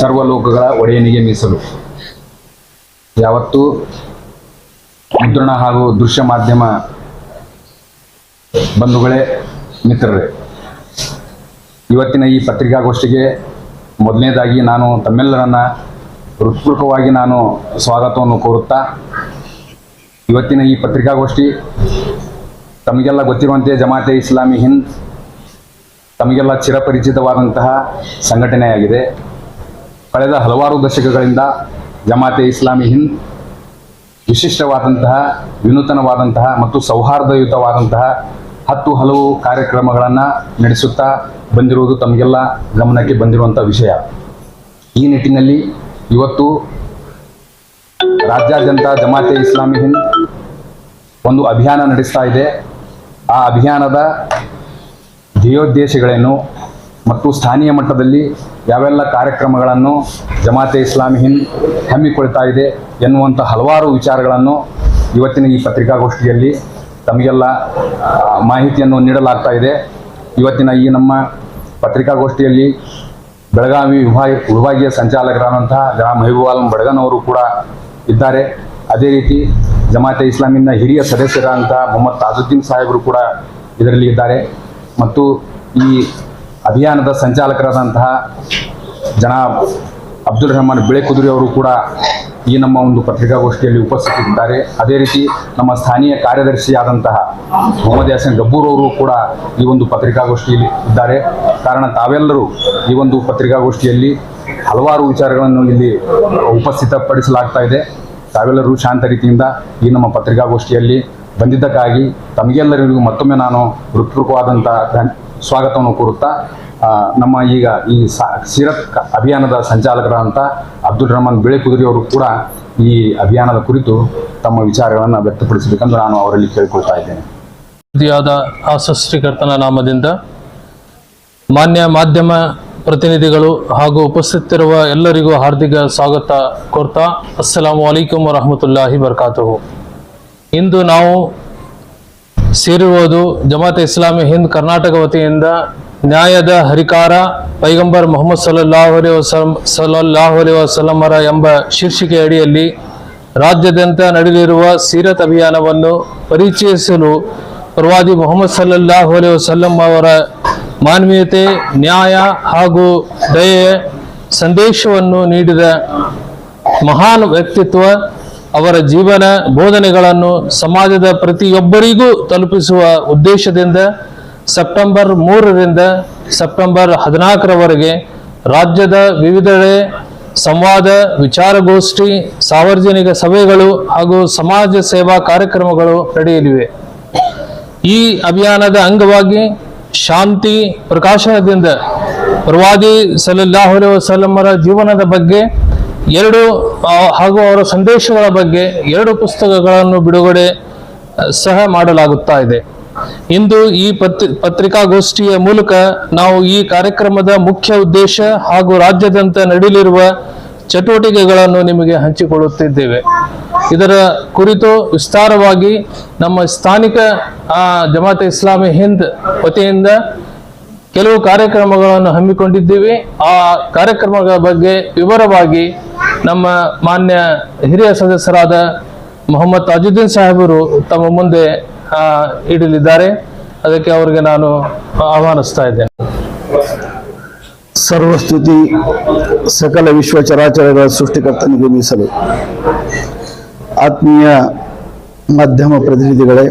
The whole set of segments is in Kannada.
ಸರ್ವಲೋಕಗಳ ಒಡೆಯನಿಗೆ ಮೀಸಲು. ಯಾವತ್ತೂ ಮುದ್ರಣ ಹಾಗೂ ದೃಶ್ಯ ಮಾಧ್ಯಮ ಬಂಧುಗಳೇ ಮಿತ್ರರೇ. ಇವತ್ತಿನ ಈ ಪತ್ರಿಕಾಗೋಷ್ಠಿಗೆ ಮೊದಲನೇದಾಗಿ ನಾನು ತಮ್ಮೆಲ್ಲರನ್ನ ಹೃತ್ಪೂರ್ವಕವಾಗಿ ನಾನು ಸ್ವಾಗತವನ್ನು ಕೋರುತ್ತಾ, ಇವತ್ತಿನ ಈ ಪತ್ರಿಕಾಗೋಷ್ಠಿ ತಮಗೆಲ್ಲ ಗೊತ್ತಿರುವಂತೆ ಜಮಾತೆ ಇಸ್ಲಾಮಿ ಹಿಂದ್ ತಮಗೆಲ್ಲ ಚಿರಪರಿಚಿತವಾದಂತಹ ಸಂಘಟನೆಯಾಗಿದೆ. ಕಳೆದ ಹಲವಾರು ದಶಕಗಳಿಂದ ಜಮಾತೆ ಇಸ್ಲಾಮಿ ಹಿಂದ್ ವಿಶಿಷ್ಟವಾದಂತಹ, ವಿನೂತನವಾದಂತಹ ಮತ್ತು ಸೌಹಾರ್ದಯುತವಾದಂತಹ ಹತ್ತು ಹಲವು ಕಾರ್ಯಕ್ರಮಗಳನ್ನು ನಡೆಸುತ್ತಾ ಬಂದಿರುವುದು ತಮಗೆಲ್ಲ ಗಮನಕ್ಕೆ ಬಂದಿರುವಂಥ ವಿಷಯ. ಈ ನಿಟ್ಟಿನಲ್ಲಿ ಇವತ್ತು ರಾಜ್ಯಾದ್ಯಂತ ಜಮಾತೆ ಇಸ್ಲಾಮಿ ಹಿಂದ್ ಒಂದು ಅಭಿಯಾನ ನಡೆಸ್ತಾ ಇದೆ. ಆ ಅಭಿಯಾನದ ಧ್ಯೇಯೋದ್ದೇಶಗಳೇನು? ಮತ್ತು ಸ್ಥಾನೀಯ ಮಟ್ಟದಲ್ಲಿ ಯಾವೆಲ್ಲ ಕಾರ್ಯಕ್ರಮಗಳನ್ನು ಜಮಾತೆ ಇಸ್ಲಾಮಿ ಹಿಂದ್ ಹಮ್ಮಿಕೊಳ್ತಾ ಇದೆ ಎನ್ನುವಂಥ ಹಲವಾರು ವಿಚಾರಗಳನ್ನು ಇವತ್ತಿನ ಈ ಪತ್ರಿಕಾಗೋಷ್ಠಿಯಲ್ಲಿ ತಮಗೆಲ್ಲ ಮಾಹಿತಿಯನ್ನು ನೀಡಲಾಗ್ತಾ ಇದೆ. ಇವತ್ತಿನ ಈ ನಮ್ಮ ಪತ್ರಿಕಾಗೋಷ್ಠಿಯಲ್ಲಿ ಬೆಳಗಾವಿ ವಿಭಾಗ, ವಿಭಾಗೀಯ ಸಂಚಾಲಕರಾದಂತಹ ಗ್ರಾಮ ಮೆಹಬೂಬ್ ಬಡಗನವರು ಬಡಗನ್ ಕೂಡ ಇದ್ದಾರೆ. ಅದೇ ರೀತಿ ಜಮಾತೆ ಇಸ್ಲಾಮಿನ ಹಿರಿಯ ಸದಸ್ಯರಾದಂತಹ ಮೊಹಮ್ಮದ್ ತಾಜುದ್ದೀನ್ ಸಾಹೇಬರು ಕೂಡ ಇದರಲ್ಲಿ ಇದ್ದಾರೆ. ಮತ್ತು ಈ ಅಭಿಯಾನದ ಸಂಚಾಲಕರಾದಂತಹ ಜನ ಅಬ್ದುಲ್ ರಹಮಾನ್ ಬಿಳೆಕುದುರಿ ಅವರು ಕೂಡ ಈ ನಮ್ಮ ಒಂದು ಪತ್ರಿಕಾಗೋಷ್ಠಿಯಲ್ಲಿ ಉಪಸ್ಥಿತರಿದ್ದಾರೆ ಅದೇ ರೀತಿ ನಮ್ಮ ಸ್ಥಾನೀಯ ಕಾರ್ಯದರ್ಶಿಯಾದಂತಹ ಮೊಹಮ್ಮದ್ ಯಾಸನ್ ಗಬ್ಬೂರ್ ಅವರು ಕೂಡ ಈ ಒಂದು ಪತ್ರಿಕಾಗೋಷ್ಠಿಯಲ್ಲಿ ಇದ್ದಾರೆ. ಕಾರಣ ತಾವೆಲ್ಲರೂ ಈ ಒಂದು ಪತ್ರಿಕಾಗೋಷ್ಠಿಯಲ್ಲಿ ಹಲವಾರು ವಿಚಾರಗಳನ್ನು ಇಲ್ಲಿ ಉಪಸ್ಥಿತಪಡಿಸಲಾಗ್ತಾ ಇದೆ. ತಾವೆಲ್ಲರೂ ಶಾಂತ ರೀತಿಯಿಂದ ಈ ನಮ್ಮ ಪತ್ರಿಕಾಗೋಷ್ಠಿಯಲ್ಲಿ ಬಂದಿದ್ದಕ್ಕಾಗಿ ತಮಗೆಲ್ಲರಿಗೂ ಮತ್ತೊಮ್ಮೆ ನಾನು ಹೃತ್ಪೂರ್ವಕವಾದಂಥ ಸ್ವಾಗತವನ್ನು ಕೋರುತ್ತಾ ನಮ್ಮ ಈಗ ಈ ಸಿರತ್ ಅಭಿಯಾನದ ಸಂಚಾಲಕರಾದಂಥ ಅಬ್ದುಲ್ ರಹಮಾನ್ ಬಿಳೆಕುದುರಿ ಅವರು ಕೂಡ ಈ ಅಭಿಯಾನದ ಕುರಿತು ತಮ್ಮ ವಿಚಾರಗಳನ್ನು ವ್ಯಕ್ತಪಡಿಸಬೇಕೆಂದು ನಾನು ಅವರಲ್ಲಿ ಕೇಳಿಕೊಳ್ತಾ ಇದ್ದೇನೆ. ಆದ ಆ ನಾಮದಿಂದ ಮಾನ್ಯ ಮಾಧ್ಯಮ ಪ್ರತಿನಿಧಿಗಳು ಹಾಗೂ ಉಪಸ್ಥಿತಿರುವ ಎಲ್ಲರಿಗೂ ಹಾರ್ದಿಕ ಸ್ವಾಗತ ಕೋರ್ತಾ, ಅಸ್ಸಲಾಮು ಅಲೈಕುಮ್ ವರಹಮತುಲ್ಲಾಹಿ ಬರ್ಕಾತುಹು. ಇಂದು ನಾವು ಸೇರಿರುವುದು ಜಮಾತ್ ಇಸ್ಲಾಮಿ ಹಿಂದ್ ಕರ್ನಾಟಕ ವತಿಯಿಂದ ನ್ಯಾಯದ ಹರಿಕಾರ ಪೈಗಂಬರ್ ಮೊಹಮ್ಮದ್ ವಸಲ್ಲಂ, ಸಲ್ಲಲ್ಲಾಹು ಅಲೈಹಿ ವಸಲ್ಲಮರ ಎಂಬ ಶೀರ್ಷಿಕೆ ಅಡಿಯಲ್ಲಿ ರಾಜ್ಯಾದ್ಯಂತ ನಡೆಯಲಿರುವ ಸೀರತ್ ಅಭಿಯಾನವನ್ನು ಪರಿಚಯಿಸಲು ಪ್ರವಾದಿ ಮೊಹಮ್ಮದ್ ಸಲ್ಲಲ್ಲಾಹು ವಸಲ್ಲಂ ಅವರ ಮಾನವೀಯತೆ ನ್ಯಾಯ ಹಾಗೂ ದಯೆ ಸಂದೇಶವನ್ನು ನೀಡಿದ ಮಹಾನ್ ವ್ಯಕ್ತಿತ್ವ, ಅವರ ಜೀವನ ಬೋಧನೆಗಳನ್ನು ಸಮಾಜದ ಪ್ರತಿಯೊಬ್ಬರಿಗೂ ತಲುಪಿಸುವ ಉದ್ದೇಶದಿಂದ ಸೆಪ್ಟೆಂಬರ್ ಮೂರರಿಂದ ಸೆಪ್ಟೆಂಬರ್ ಹದಿನಾಲ್ಕರವರೆಗೆ ರಾಜ್ಯದ ವಿವಿಧೆಡೆ ಸಂವಾದ, ವಿಚಾರಗೋಷ್ಠಿ, ಸಾರ್ವಜನಿಕ ಸಭೆಗಳು ಹಾಗೂ ಸಮಾಜ ಸೇವಾ ಕಾರ್ಯಕ್ರಮಗಳು ನಡೆಯಲಿವೆ. ಈ ಅಭಿಯಾನದ ಅಂಗವಾಗಿ ಶಾಂತಿ ಪ್ರಕಾಶನದಿಂದ ಪ್ರವಾದಿ ಸಲ್ಲಲ್ಲಾಹು ಅಲೈಹಿ ವಸಲ್ಲಮರ ಜೀವನದ ಬಗ್ಗೆ ಎರಡು ಹಾಗೂ ಅವರ ಸಂದೇಶಗಳ ಬಗ್ಗೆ ಎರಡು ಪುಸ್ತಕಗಳನ್ನು ಬಿಡುಗಡೆ ಸಹ ಮಾಡಲಾಗುತ್ತಾ ಇದೆ. ಇಂದು ಈ ಪತ್ರಿ, ಪತ್ರಿಕಾಗೋಷ್ಠಿಯ ಮೂಲಕ ನಾವು ಈ ಕಾರ್ಯಕ್ರಮದ ಮುಖ್ಯ ಉದ್ದೇಶ ಹಾಗೂ ರಾಜ್ಯದಂತ ನಡೆಯಲಿರುವ ಚಟುವಟಿಕೆಗಳನ್ನು ನಿಮಗೆ ಹಂಚಿಕೊಳ್ಳುತ್ತಿದ್ದೇವೆ. ಇದರ ಕುರಿತು ವಿಸ್ತಾರವಾಗಿ ನಮ್ಮ ಸ್ಥಾನಿಕ ಜಮಾತೆ ಇಸ್ಲಾಮಿ ಹಿಂದ್ ವತಿಯಿಂದ ಕೆಲವು ಕಾರ್ಯಕ್ರಮಗಳನ್ನು ಹಮ್ಮಿಕೊಂಡಿದ್ದೀವಿ. ಆ ಕಾರ್ಯಕ್ರಮಗಳ ಬಗ್ಗೆ ವಿವರವಾಗಿ ನಮ್ಮ ಮಾನ್ಯ ಹಿರಿಯ ಸದಸ್ಯರಾದ ಮೊಹಮ್ಮದ್ ತಾಜುದ್ದೀನ್ ಸಾಹೇಬರು ತಮ್ಮ ಮುಂದೆ ಇಡಲಿದ್ದಾರೆ ಅದಕ್ಕೆ ಅವರಿಗೆ ನಾನು ಆಹ್ವಾನಿಸ್ತಾ ಇದ್ದೇನೆ. ಸರ್ವಸ್ತುತಿ ಸಕಲ ವಿಶ್ವ ಚರಾಚರಗಳ ಸೃಷ್ಟಿಕರ್ತನಿಗೆ ಮೀಸಲು. ಆತ್ಮೀಯ ಮಾಧ್ಯಮ ಪ್ರತಿನಿಧಿಗಳೇ,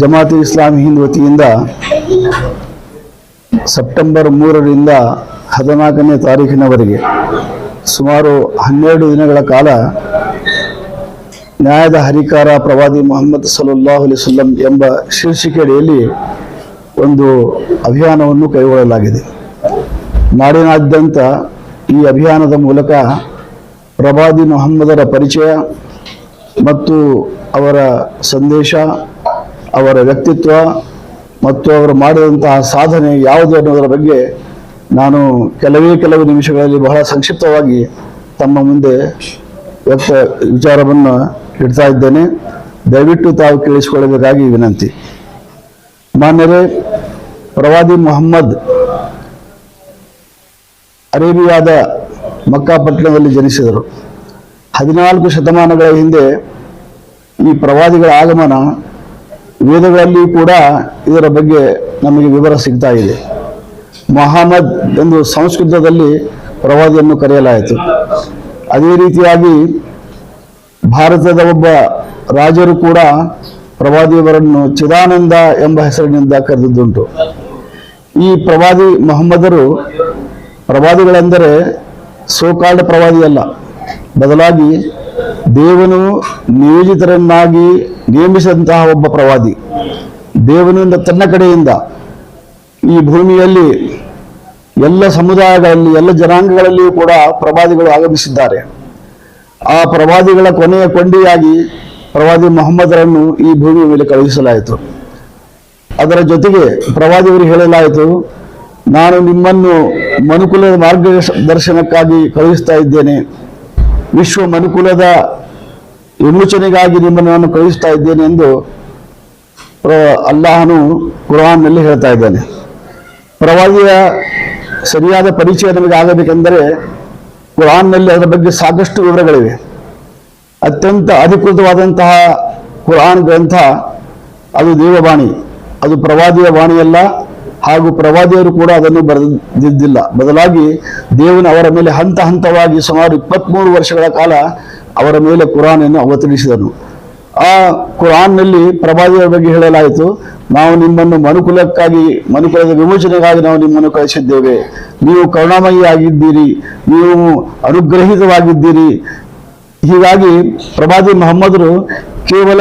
ಜಮಾತಿ ಇಸ್ಲಾಮಿ ಹಿಂದ್ ವತಿಯಿಂದ ಸೆಪ್ಟೆಂಬರ್ ಮೂರರಿಂದ ಹದಿನಾಲ್ಕನೇ ತಾರೀಕಿನವರೆಗೆ ಸುಮಾರು ಹನ್ನೆರಡು ದಿನಗಳ ಕಾಲ ನ್ಯಾಯದ ಹರಿಕಾರ ಪ್ರವಾದಿ ಮೊಹಮ್ಮದ್ ಸಲುಲ್ಲಾಹು ಅಲಿಸಲ್ಲಂ ಎಂಬ ಶೀರ್ಷಿಕೆಯಡಿಯಲ್ಲಿ ಒಂದು ಅಭಿಯಾನವನ್ನು ಕೈಗೊಳ್ಳಲಾಗಿದೆ. ನಾಡಿನಾದ್ಯಂತ ಈ ಅಭಿಯಾನದ ಮೂಲಕ ಪ್ರವಾದಿ ಮೊಹಮ್ಮದರ ಪರಿಚಯ ಮತ್ತು ಅವರ ಸಂದೇಶ, ಅವರ ವ್ಯಕ್ತಿತ್ವ ಮತ್ತು ಅವರು ಮಾಡಿದಂತಹ ಸಾಧನೆ ಯಾವುದು ಅನ್ನೋದರ ಬಗ್ಗೆ ನಾನು ಕೆಲವೇ ಕೆಲವು ನಿಮಿಷಗಳಲ್ಲಿ ಬಹಳ ಸಂಕ್ಷಿಪ್ತವಾಗಿ ತಮ್ಮ ಮುಂದೆ ವ್ಯಕ್ತ ವಿಚಾರವನ್ನು ಇಡ್ತಾ ಇದ್ದೇನೆ. ದಯವಿಟ್ಟು ತಾವು ಕೇಳಿಸಿಕೊಳ್ಳಬೇಕಾಗಿ ವಿನಂತಿ. ಮಾನ್ಯರೇ, ಪ್ರವಾದಿ ಮೊಹಮ್ಮದ್ ಅರೇಬಿಯಾದ ಮಕ್ಕಾಪಟ್ಟಣದಲ್ಲಿ ಜನಿಸಿದರು. ಹದಿನಾಲ್ಕು ಶತಮಾನಗಳ ಹಿಂದೆ ಈ ಪ್ರವಾದಿಗಳ ಆಗಮನ ವೇದಗಳಲ್ಲಿ ಕೂಡ ಇದರ ಬಗ್ಗೆ ನಮಗೆ ವಿವರ ಸಿಗ್ತಾ ಇದೆ. ಮೊಹಮ್ಮದ್ ಎಂದು ಸಂಸ್ಕೃತದಲ್ಲಿ ಪ್ರವಾದಿಯನ್ನು ಕರೆಯಲಾಯಿತು. ಅದೇ ರೀತಿಯಾಗಿ ಭಾರತದ ಒಬ್ಬ ರಾಜರು ಕೂಡ ಪ್ರವಾದಿಯವರನ್ನು ಚಿದಾನಂದ ಎಂಬ ಹೆಸರಿನಿಂದ ಕರೆದಿದ್ದುಂಟು. ಈ ಪ್ರವಾದಿ ಮೊಹಮ್ಮದರು ಪ್ರವಾದಿಗಳೆಂದರೆ ಸೋಕಾಲ್ಡ್ ಪ್ರವಾದಿ ಅಲ್ಲ. ಬದಲಾಗಿ ದೇವನು ನಿಯೋಜಿತರನ್ನಾಗಿ ನೇಮಿಸಿದಂತಹ ಒಬ್ಬ ಪ್ರವಾದಿ. ದೇವನಿಂದ ತನ್ನ ಕಡೆಯಿಂದ ಈ ಭೂಮಿಯಲ್ಲಿ ಎಲ್ಲ ಸಮುದಾಯಗಳಲ್ಲಿ, ಎಲ್ಲ ಜನಾಂಗಗಳಲ್ಲಿಯೂ ಕೂಡ ಪ್ರವಾದಿಗಳು ಆಗಮಿಸಿದ್ದಾರೆ. ಆ ಪ್ರವಾದಿಗಳ ಕೊನೆಯ ಕೊಂಡಿಯಾಗಿ ಪ್ರವಾದಿ ಮೊಹಮ್ಮದರನ್ನು ಈ ಭೂಮಿಯ ಮೇಲೆ ಕಳುಹಿಸಲಾಯಿತು. ಅದರ ಜೊತೆಗೆ ಪ್ರವಾದಿಯವರು ಹೇಳಲಾಯಿತು, ನಾನು ನಿಮ್ಮನ್ನು ಮನುಕುಲದ ಮಾರ್ಗದರ್ಶನಕ್ಕಾಗಿ ಕಳುಹಿಸ್ತಾ ಇದ್ದೇನೆ. ವಿಶ್ವ ಮನುಕುಲದ ವಿಮೋಚನೆಗಾಗಿ ನಿಮ್ಮನ್ನು ನಾನು ಕಳುಹಿಸ್ತಾ ಇದ್ದೇನೆ ಎಂದು ಅಲ್ಲಾಹನು ಕುರಾನ್ನಲ್ಲಿ ಹೇಳ್ತಾ ಇದ್ದಾನೆ. ಪ್ರವಾದಿಯ ಸರಿಯಾದ ಪರಿಚಯ ನಮಗೆ ಆಗಬೇಕೆಂದರೆ ಕುರಾನ್ನಲ್ಲಿ ಅದರ ಬಗ್ಗೆ ಸಾಕಷ್ಟು ವಿವರಗಳಿವೆ. ಅತ್ಯಂತ ಅಧಿಕೃತವಾದಂತಹ ಕುರಾನ್ ಗ್ರಂಥ, ಅದು ದೇವವಾಣಿ, ಅದು ಪ್ರವಾದಿಯ ವಾಣಿಯಲ್ಲ, ಹಾಗೂ ಪ್ರವಾದಿಯರು ಕೂಡ ಅದನ್ನು ಬರೆದಿದ್ದಿಲ್ಲ. ಬದಲಾಗಿ ದೇವನು ಅವರ ಮೇಲೆ ಹಂತ ಹಂತವಾಗಿ ಸುಮಾರು ಇಪ್ಪತ್ಮೂರು ವರ್ಷಗಳ ಕಾಲ ಅವರ ಮೇಲೆ ಕುರಾನನ್ನು ಅವತರಿಸಿದನು. ಆ ಕುರಾನ್ನಲ್ಲಿ ಪ್ರವಾದಿಯ ಬಗ್ಗೆ ಹೇಳಲಾಯಿತು. ನಾವು ನಿಮ್ಮನ್ನು ಮನುಕುಲಕ್ಕಾಗಿ, ಮನುಕುಲದ ವಿಮೋಚನೆಗಾಗಿ ನಾವು ನಿಮ್ಮನ್ನು ಕಳಿಸಿದ್ದೇವೆ. ನೀವು ಕರುಣಾಮಯಿಯಾಗಿದ್ದೀರಿ. ನೀವು ಅನುಗ್ರಹಿತವಾಗಿದ್ದೀರಿ. ಹೀಗಾಗಿ ಪ್ರವಾದಿ ಮೊಹಮ್ಮದರು ಕೇವಲ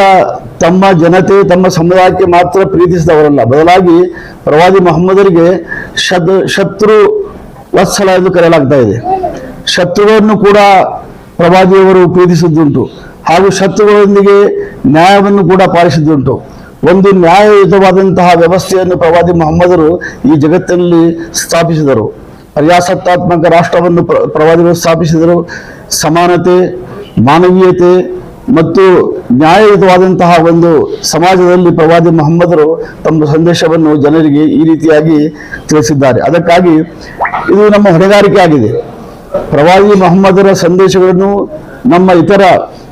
ತಮ್ಮ ಜನತೆ, ತಮ್ಮ ಸಮುದಾಯಕ್ಕೆ ಮಾತ್ರ ಪ್ರೀತಿಸಿದವರಲ್ಲ. ಬದಲಾಗಿ ಪ್ರವಾದಿ ಮೊಹಮ್ಮದರಿಗೆ ಶತ್ ಶತ್ರು ವತ್ಸಲ ಎಂದು ಕರೆಯಲಾಗ್ತಾ ಇದೆ. ಶತ್ರುಗಳನ್ನು ಕೂಡ ಪ್ರವಾದಿಯವರು ಪ್ರೀತಿಸಿದ್ದುಂಟು. ಹಾಗೂ ಶತ್ರುಗಳೊಂದಿಗೆ ನ್ಯಾಯವನ್ನು ಕೂಡ ಪಾಲಿಸಿದ್ದುಂಟು. ಒಂದು ನ್ಯಾಯಯುತವಾದಂತಹ ವ್ಯವಸ್ಥೆಯನ್ನು ಪ್ರವಾದಿ ಮೊಹಮ್ಮದರು ಈ ಜಗತ್ತಿನಲ್ಲಿ ಸ್ಥಾಪಿಸಿದರು. ಪ್ರಜಾಸತ್ತಾತ್ಮಕ ರಾಷ್ಟ್ರವನ್ನು ಪ್ರ- ಪ್ರವಾದಿಗಳು ಸ್ಥಾಪಿಸಿದರು. ಸಮಾನತೆ, ಮಾನವೀಯತೆ ಮತ್ತು ನ್ಯಾಯಯುತವಾದಂತಹ ಒಂದು ಸಮಾಜದಲ್ಲಿ ಪ್ರವಾದಿ ಮೊಹಮ್ಮದರು ತಮ್ಮ ಸಂದೇಶವನ್ನು ಜನರಿಗೆ ಈ ರೀತಿಯಾಗಿ ತಿಳಿಸಿದ್ದಾರೆ. ಅದಕ್ಕಾಗಿ ಇದು ನಮ್ಮ ಹೊಣೆಗಾರಿಕೆ ಆಗಿದೆ. ಪ್ರವಾದಿ ಮೊಹಮ್ಮದರ ಸಂದೇಶಗಳನ್ನು ನಮ್ಮ ಇತರ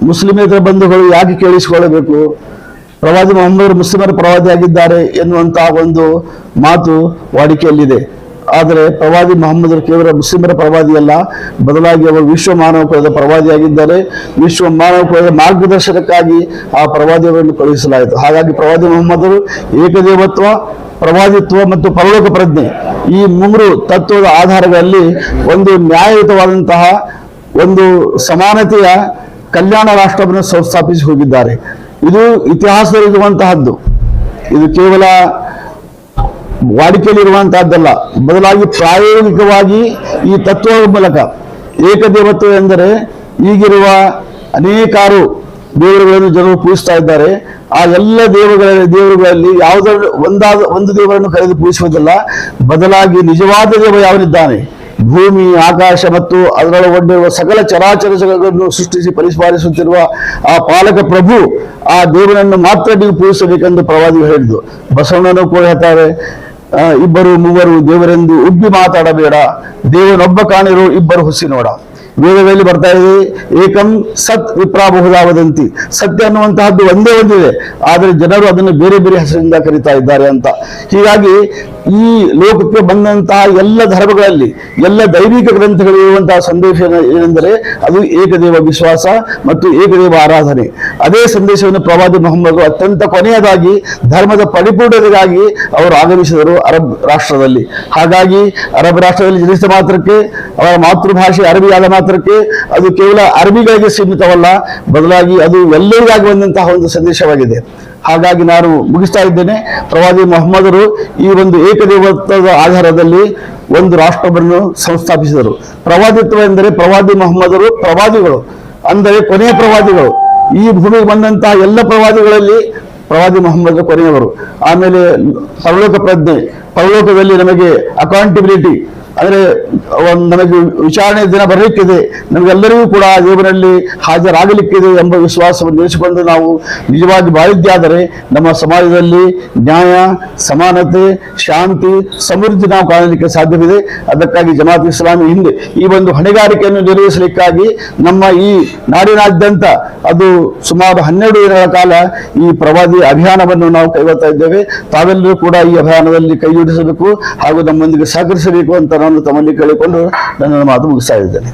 ಮುಸ್ಲಿಮೇತರ ಬಂಧುಗಳು ಯಾಕೆ ಕೇಳಿಸಿಕೊಳ್ಳಬೇಕು? ಪ್ರವಾದಿ ಮೊಹಮ್ಮದ್ ಮುಸ್ಲಿಮರ ಪ್ರವಾದಿಯಾಗಿದ್ದಾರೆ ಎನ್ನುವಂತಹ ಒಂದು ಮಾತು ವಾಡಿಕೆಯಲ್ಲಿದೆ. ಆದರೆ ಪ್ರವಾದಿ ಮೊಹಮ್ಮದರು ಕೇವಲ ಮುಸ್ಲಿಮರ ಪ್ರವಾದಿಯಲ್ಲ ಬದಲಾಗಿ ಅವರು ವಿಶ್ವ ಮಾನವ ಕುಲದ ಪ್ರವಾದಿಯಾಗಿದ್ದಾರೆ ವಿಶ್ವ ಮಾನವ ಕುಲದ ಮಾರ್ಗದರ್ಶನಕ್ಕಾಗಿ ಆ ಪ್ರವಾದಿಯವರನ್ನು ಕಳುಹಿಸಲಾಯಿತು. ಹಾಗಾಗಿ ಪ್ರವಾದಿ ಮೊಹಮ್ಮದರು ಏಕದೇವತ್ವ, ಪ್ರವಾದಿತ್ವ ಮತ್ತು ಪರಲೋಕ ಪ್ರಜ್ಞೆ ಈ ಮೂರು ತತ್ವದ ಆಧಾರಗಳಲ್ಲಿ ಒಂದು ನ್ಯಾಯಯುತವಾದಂತಹ ಒಂದು ಸಮಾನತೆಯ ಕಲ್ಯಾಣ ರಾಷ್ಟ್ರವನ್ನು ಸಂಸ್ಥಾಪಿಸಿ ಹೋಗಿದ್ದಾರೆ. ಇದು ಇತಿಹಾಸದಲ್ಲಿರುವಂತಹದ್ದು ಇದು ಕೇವಲ ವಾಡಿಕೆಯಲ್ಲಿರುವಂತಹದ್ದಲ್ಲ ಬದಲಾಗಿ ಪ್ರಾಯೋಗಿಕವಾಗಿ ಈ ತತ್ವದ ಮೂಲಕ ಏಕದೇವತ್ವ ಎಂದರೆ ಈಗಿರುವ ಅನೇಕಾರು ದೇವರುಗಳನ್ನು ಜನರು ಪೂಜಿಸ್ತಾ ಇದ್ದಾರೆ. ಆ ಎಲ್ಲ ದೇವರುಗಳ, ದೇವರುಗಳಲ್ಲಿ ಯಾವುದಾದ್ರೂ ಒಂದಾದ, ಒಂದು ದೇವರನ್ನು ಕರೆದು ಪೂಜಿಸುವುದಿಲ್ಲ. ಬದಲಾಗಿ ನಿಜವಾದ ದೇವ ಯಾವನಿದ್ದಾನೆ? ಭೂಮಿ, ಆಕಾಶ ಮತ್ತು ಅದರೊಳಗೊಂಡಿರುವ ಸಕಲ ಚರಾಚರ ಜಗಗಳನ್ನು ಸೃಷ್ಟಿಸಿ ಪರಿಪಾಲಿಸುತ್ತಿರುವ ಆ ಪಾಲಕ ಪ್ರಭು ಆ ದೇವನನ್ನು ಮಾತ್ರ ನೀವು ಪೂಜಿಸಬೇಕೆಂದು ಪ್ರವಾದಿ ಹೇಳಿದ್ದು. ಬಸವಣ್ಣನು ಕೂಡ ಹೇಳ್ತಾರೆ ಇಬ್ಬರು ಮೂವರು ದೇವರೆಂದು ಉಬ್ಬಿ ಮಾತಾಡಬೇಡ. ದೇವನೊಬ್ಬ ಕಾಣಿರು ಇಬ್ಬರು ಹುಸಿ ನೋಡ. ವೇದಗಳಲ್ಲಿ ಬರ್ತಾ ಇದೆ, ಏಕಂ ಸತ್ ವಿಪ್ರಾಬಹುದಾವದಂತಿ. ಸತ್ಯ ಅನ್ನುವಂತಹದ್ದು ಒಂದೇ ಒಂದಿದೆ, ಆದರೆ ಜನರು ಅದನ್ನು ಬೇರೆ ಬೇರೆ ಹೆಸರಿಂದ ಕರೀತಾ ಇದ್ದಾರೆ ಅಂತ. ಹೀಗಾಗಿ ಈ ಲೋಕಕ್ಕೆ ಬಂದಂತಹ ಎಲ್ಲ ಧರ್ಮಗಳಲ್ಲಿ, ಎಲ್ಲ ದೈವಿಕ ಗ್ರಂಥಗಳು ಇರುವಂತಹ ಸಂದೇಶ ಏನ- ಏನೆಂದರೆ ಅದು ಏಕದೇವ ವಿಶ್ವಾಸ ಮತ್ತು ಏಕದೇವ ಆರಾಧನೆ. ಅದೇ ಸಂದೇಶವನ್ನು ಪ್ರವಾದಿ ಮೊಹಮ್ಮದ್ ಅತ್ಯಂತ ಕೊನೆಯದಾಗಿ ಧರ್ಮದ ಪರಿಪೂರ್ಣತೆಗಾಗಿ ಅವರು ಆಗಮಿಸಿದರು ಅರಬ್ ರಾಷ್ಟ್ರದಲ್ಲಿ. ಹಾಗಾಗಿ ಅರಬ್ ರಾಷ್ಟ್ರದಲ್ಲಿ ಜನಿಸಿದ ಮಾತ್ರಕ್ಕೆ ಅವರ ಮಾತೃಭಾಷೆ ಅರಬಿ ಆದ ಮಾತ್ರಕ್ಕೆ ಅದು ಕೇವಲ ಅರಬಿಗಳಿಗೆ ಸೀಮಿತವಲ್ಲ, ಬದಲಾಗಿ ಅದು ಎಲ್ಲರಿಗಾಗಿ ಬಂದಂತಹ ಒಂದು ಸಂದೇಶವಾಗಿದೆ. ಹಾಗಾಗಿ ನಾನು ಮುಗಿಸ್ತಾ ಇದ್ದೇನೆ. ಪ್ರವಾದಿ ಮೊಹಮ್ಮದರು ಈ ಒಂದು ಏಕದೇವತ್ವದ ಆಧಾರದಲ್ಲಿ ಒಂದು ರಾಷ್ಟ್ರವನ್ನು ಸಂಸ್ಥಾಪಿಸಿದರು. ಪ್ರವಾದಿತ್ವ ಎಂದರೆ ಪ್ರವಾದಿ ಮೊಹಮ್ಮದರು ಪ್ರವಾದಿಗಳು, ಅಂದರೆ ಕೊನೆಯ ಪ್ರವಾದಿಗಳು. ಈ ಭೂಮಿಗೆ ಬಂದಂತಹ ಎಲ್ಲ ಪ್ರವಾದಿಗಳಲ್ಲಿ ಪ್ರವಾದಿ ಮೊಹಮ್ಮದ್ ಕೊನೆಯವರು. ಆಮೇಲೆ ಪರಲೋಕ ಪ್ರಜ್ಞೆ ಪರಲೋಕದಲ್ಲಿ ನಮಗೆ ಅಕೌಂಟಬಿಲಿಟಿ ಅಂದ್ರೆ ಒಂದು ನಮಗೆ ವಿಚಾರಣೆ ದಿನ ಬರಲಿಕ್ಕಿದೆ. ನಮಗೆಲ್ಲರಿಗೂ ಕೂಡ ದೇವರಲ್ಲಿ ಹಾಜರಾಗಲಿಕ್ಕಿದೆ ಎಂಬ ವಿಶ್ವಾಸವನ್ನು ಇರಿಸಿಕೊಂಡು ನಾವು ನಿಜವಾಗಿ ಬಾಳಿದ್ದಾದರೆ ನಮ್ಮ ಸಮಾಜದಲ್ಲಿ ನ್ಯಾಯ, ಸಮಾನತೆ, ಶಾಂತಿ, ಸಮೃದ್ಧಿ ನಾವು ಕಾಣಲಿಕ್ಕೆ ಸಾಧ್ಯವಿದೆ. ಅದಕ್ಕಾಗಿ ಜಮಾತ್ ಇಸ್ಲಾಮಿ ಹಿಂದೆ ಈ ಒಂದು ಹೊಣೆಗಾರಿಕೆಯನ್ನು ನಿರ್ವಹಿಸಲಿಕ್ಕಾಗಿ ನಮ್ಮ ಈ ನಾಡಿನಾದ್ಯಂತ ಅದು ಸುಮಾರು ಹನ್ನೆರಡು ದಿನಗಳ ಕಾಲ ಈ ಪ್ರವಾದಿ ಅಭಿಯಾನವನ್ನು ನಾವು ಕೈಗೊಳ್ತಾ ಇದ್ದೇವೆ. ತಾವೆಲ್ಲರೂ ಕೂಡ ಈ ಅಭಿಯಾನದಲ್ಲಿ ಕೈ ಜೋಡಿಸಬೇಕು ಹಾಗೂ ನಮ್ಮೊಂದಿಗೆ ಸಹಕರಿಸಬೇಕು ಅಂತ ನಾನು ತಮ್ಮಲ್ಲಿ ಕೇಳಿಕೊಂಡು ನನ್ನ ಮಾತು ಮುಗಿಸ್ತಾ ಇದ್ದೇನೆ.